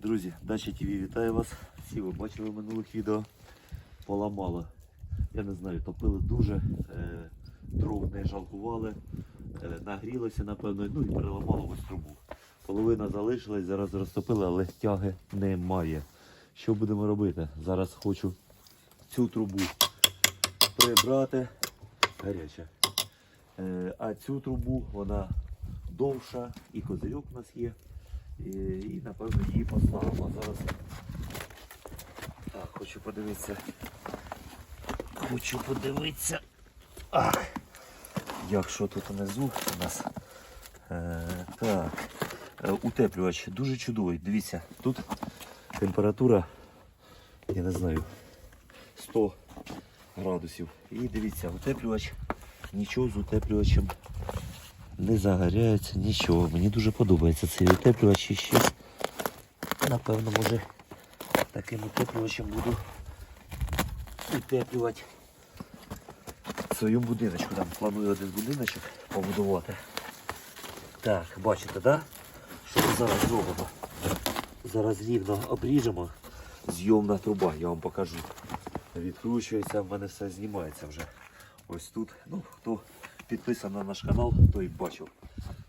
Друзі, Дача ТВ вітаю вас. Всі ви бачили минулих відео. Поламало. Я не знаю, топили дуже, е, дров не жалкували, е, нагрілося, напевно, ну і переламало ось трубу. Половина залишилась, зараз розтопили, але тяги немає. Що будемо робити? Зараз хочу цю трубу прибрати. Гаряча. Е, а цю трубу вона довша і козирьок у нас є. І, і напевно її поставимо. Зараз так, хочу подивитися. Хочу подивитися. Ах, як що тут внизу у нас. Е, так. Е, утеплювач дуже чудовий. Дивіться, тут температура, я не знаю, 100 градусів. І дивіться, утеплювач, нічого з утеплювачем не загоряється, нічого. Мені дуже подобається цей утеплювач і ще, напевно, може таким утеплювачем буду утеплювати своєму будиночку. Там планую один будиночок побудувати. Так, бачите, да? Що ми зараз зробимо? Зараз рівно обріжемо. Зйомна труба, я вам покажу. Відкручується, в мене все знімається вже. Ось тут. Ну, хто підписаний на наш канал, той бачив.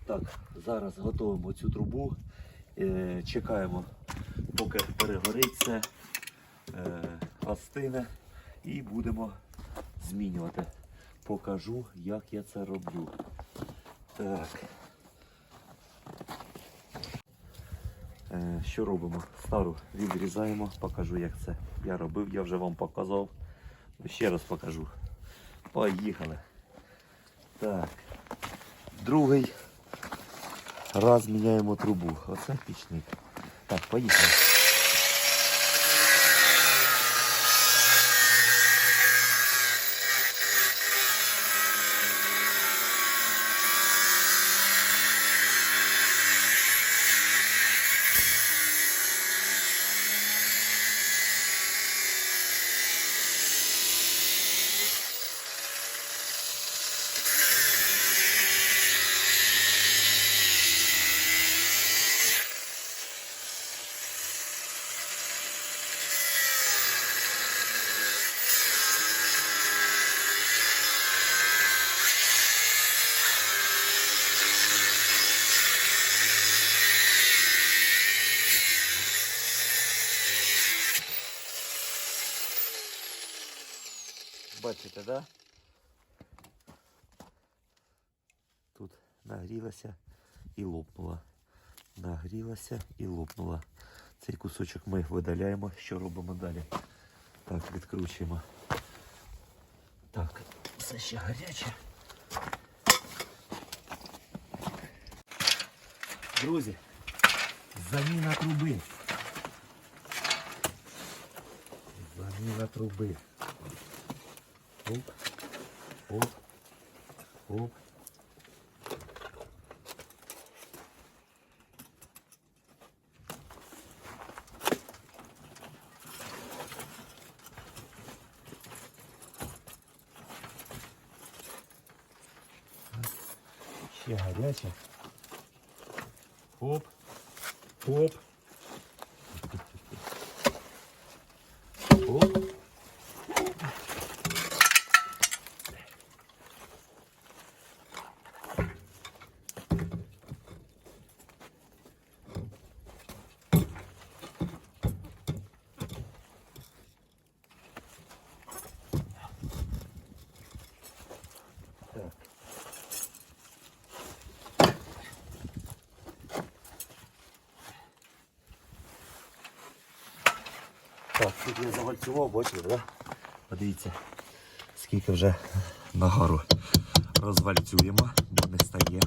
Так, зараз готуємо цю трубу. Е, чекаємо, поки перегорить все, е, остине і будемо змінювати. Покажу, як я це роблю. Так. Е, Що робимо? Стару відрізаємо, покажу, як це я робив, я вже вам показав. Ще раз покажу. Поїхали. Так. Другий раз міняємо трубу. Оце пічник. Так, поїхали. Бачите, да? Тут нагрілася і лопнула. Нагрілася і лопнула. Цей кусочок ми видаляємо. Що робимо далі? Так, відкручуємо. Так, все ще гаряче. Друзі, заміна труби. Заміна труби. Оп, оп, оп. Ще гаряче. Оп, оп. Так, тут я завальцював, бачите, да? Подивіться, скільки вже нагару розвальцюємо, бо не стає.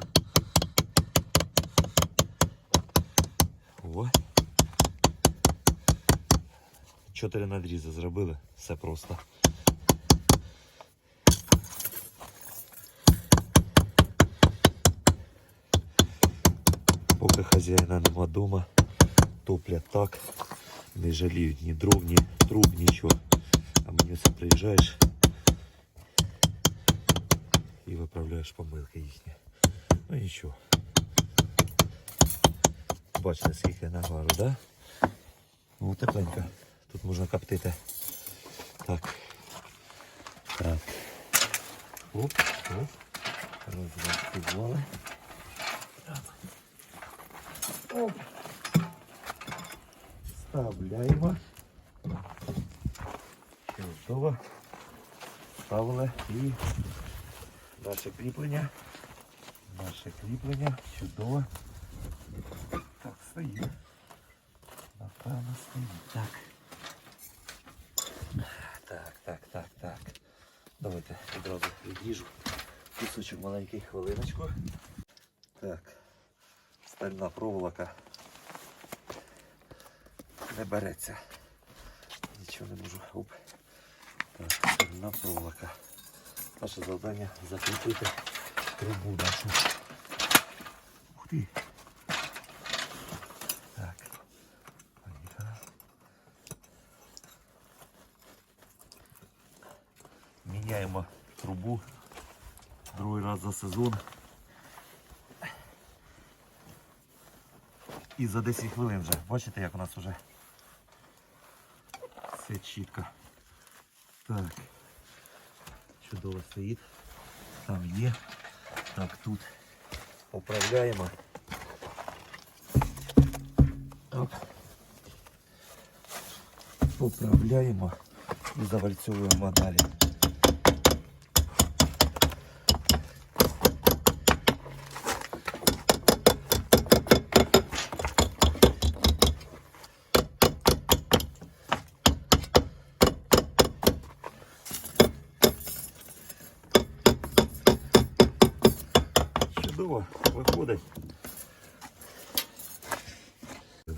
О. Чотири надрізи зробили, все просто. Поки хазяїна нема вдома, топлять так, не жаліють ні дров, ні труб, нічого. А мені все приїжджаєш і виправляєш помилки їхні. Ну нічого. Бачите, скільки нагару, да? Ну, тепленько. Тут можна коптити. Так. Так. Оп, оп. Розвантували. Оп. Вставляємо. Чудово. Ставили і наше кріплення. Наше кріплення. Чудово. Так, стоїть. Напевно, стоїть. Так. Так, так, так, так. Давайте відразу відріжу. Кусочок маленький хвилиночку. Так. Стальна проволока. Не береться. Нічого не можу. Оп. Так, стальна проволока. Наше завдання закріпити трубу нашу. Ух ти. Так. Міняємо трубу другий раз за сезон. І за 10 хвилин вже. Бачите, як у нас вже все чітко. Так. Чудово стоїть. Там є. Так, тут поправляємо. Оп. Поправляємо і завальцюємо далі.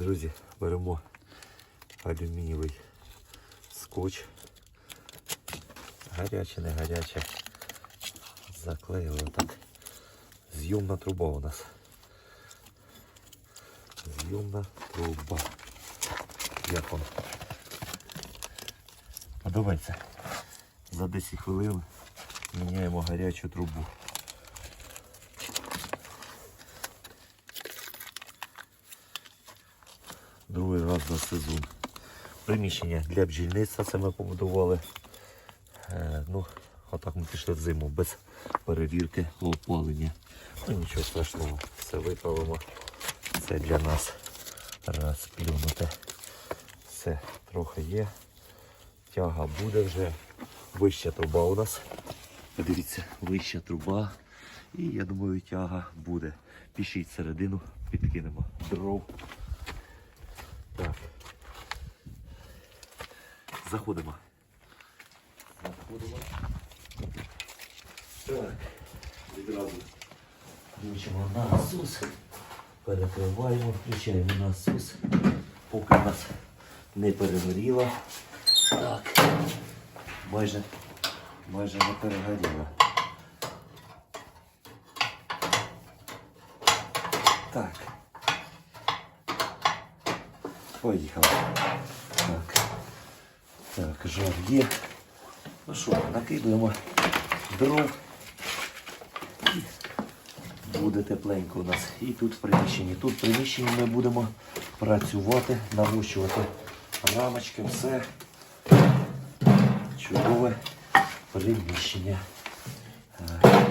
Друзі, беремо алюмінієвий скотч. Гаряче, не гаряче. Заклеїли так. Зйомна труба у нас. Зйомна труба. Як воно? Подобається. За 10 хвилин міняємо гарячу трубу. Другий раз за сезон. Приміщення для бджільництва це ми побудували. Е, ну, отак ми пішли в зиму без перевірки опалення. Ну нічого страшного, все виправимо. Це для нас розплюнути. Все трохи є. Тяга буде вже. Вища труба у нас. Подивіться, вища труба. І я думаю, тяга буде. Пішіть середину, підкинемо дров. Так. Заходимо. Заходимо. Так. Відразу включимо насос. Перекриваємо, включаємо насос. Поки нас не перегоріло. Так. Майже, майже не перегоріло. Так. Поїхали. Так. Так, жар є. Ну що, накидуємо дров. І буде тепленько у нас. І тут в приміщенні. Тут в приміщенні ми будемо працювати, навощувати рамочки, все. Чудове приміщення. Е,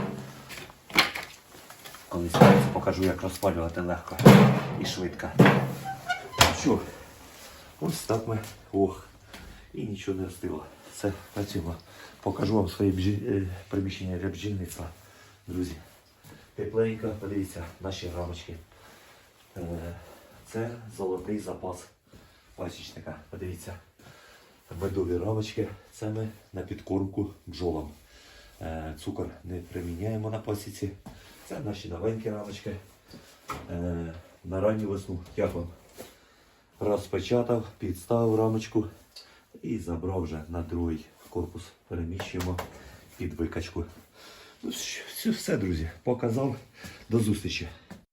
Колись покажу, як розпалювати легко і швидко. Що? Ось так ми. Ох. І нічого не встигло. Все, працюємо. Покажу вам своє бджі... е, приміщення для бджільництва. Друзі. Тепленько, подивіться, наші рамочки. Е, Це золотий запас пасічника. Подивіться. Медові рамочки. Це ми на підкормку бджолам. Е, Цукор не приміняємо на пасіці. Це наші новенькі рамочки. На ранню весну. Як вам? розпечатав, підставив рамочку і забрав вже на другий корпус. Переміщуємо під викачку. Ну, все, друзі, показав. До зустрічі.